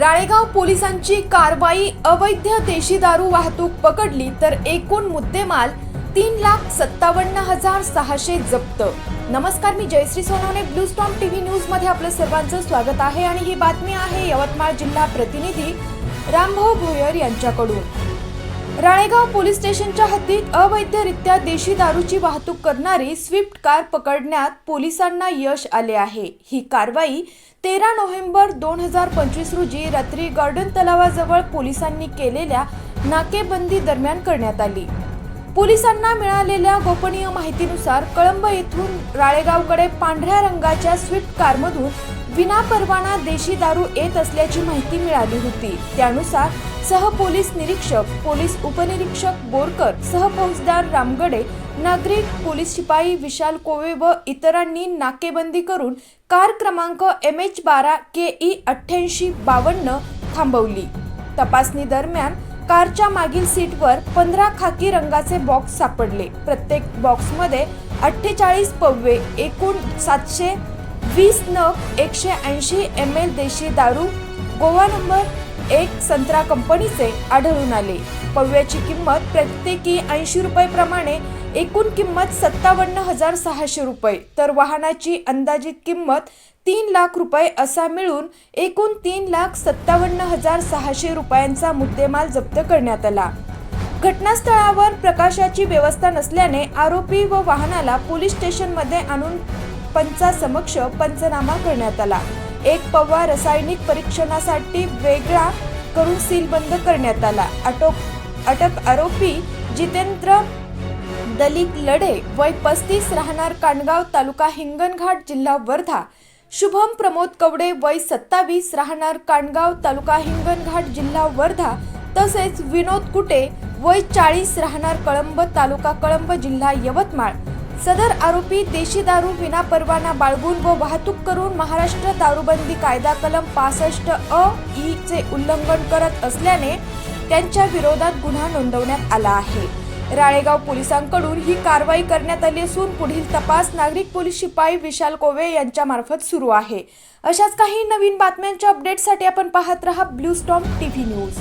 राळेगाव पोलिसांची कारवाई अवैध देशी दारू वाहतूक पकडली तर एकूण मुद्देमाल तीन लाख सत्तावन्न हजार सहाशे जप्त. नमस्कार मी Jayashree Sonawane. Blue storm TV न्यूजमध्ये आपलं सर्वांचं स्वागत आहे आणि ही बातमी आहे यवतमाळ जिल्हा प्रतिनिधी रामभाऊ भोयर यांच्याकडून. राळेगाव पोलीस स्टेशनच्या हद्दीत अवैधरित्या देशी दारूची वाहतूक करणारी स्विफ्ट कार पकडण्यात पोलिसांना यश आले आहे. ही कारवाई तेरा नोव्हेंबर दोन हजार पंचवीस रोजी रात्री गार्डन तलावाजवळ पोलिसांनी केलेल्या नाकेबंदी दरम्यान करण्यात आली. पोलिसांना मिळालेल्या गोपनीय माहितीनुसार कळंब येथून राळेगावकडे पांढऱ्या रंगाच्या स्विफ्ट कारमधून विनापरवाना देशी दारू येत असल्याची माहिती मिळाली होती. त्यानुसार सह पोलीस निरीक्षक पोलीस उपनिरीक्षक बोरकर सह फौजदार रामगडे नागरिक पोलीस शिपाई विशाल कोवे व इतरांनी नाकेबंदी करून कार क्रमांक एम एच बारा के ई अठ्ठ्याऐंशी बावन्न थांबवली. तपासणी दरम्यान कारच्या मागील सीटवर पंधरा खाकी रंगाचे बॉक्स सापडले. प्रत्येक बॉक्समध्ये अठ्ठेचाळीस पव्वे एकूण सातशे वीस नग एकशे ऐंशी एम एल देशी दारू गोवा नंबर एक संत्रा कंपनीचे आढळून आले. पव्याची किंमत प्रत्येकी ऐंशी रुपये प्रमाणे एकूण किंमत सत्तावन्न हजार सहाशे रुपये. तर वाहनाची अंदाजित किंमत तीन लाख रुपये असा मिळून एकूण तीन लाख सत्तावन्न हजार सहाशे रुपयांचा मुद्देमाल जप्त करण्यात आला. घटनास्थळावर प्रकाशाची व्यवस्था नसल्याने आरोपी व वाहनाला पोलीस स्टेशनमध्ये आणून पंचासमक्ष पंचनामा करण्यात आला. एक पवा रासायनिक परीक्षणासाठी वेगळा करून सील बंद करण्यात आला. अटक अटक आरोपी जितेंद्र दलित लढे वय पस्तीस राहणार कांडगाव तालुका हिंगणघाट जिल्हा वर्धा. शुभम प्रमोद कवडे वय सत्तावीस राहणार कांडगाव तालुका हिंगणघाट जिल्हा वर्धा. तसेच विनोद कुटे वय चाळीस राहणार कळंब तालुका कळंब जिल्हा यवतमाळ. सदर आरोपी देशी दारू विनापरवाना बाळगून व वाहतूक करून महाराष्ट्र दारूबंदी कायदा कलम पासष्ट अ ई चे उल्लंघन करत असल्याने त्यांच्या विरोधात गुन्हा नोंदवण्यात आला आहे. राळेगाव पोलिसांकडून ही कारवाई करण्यात आली असून पुढील तपास नागरिक पोलीस शिपाई विशाल कोवे यांच्यामार्फत सुरू आहे. अशाच काही नवीन बातम्यांच्या अपडेटसाठी आपण पाहत रहा ब्लू स्टॉम टीव्ही न्यूज.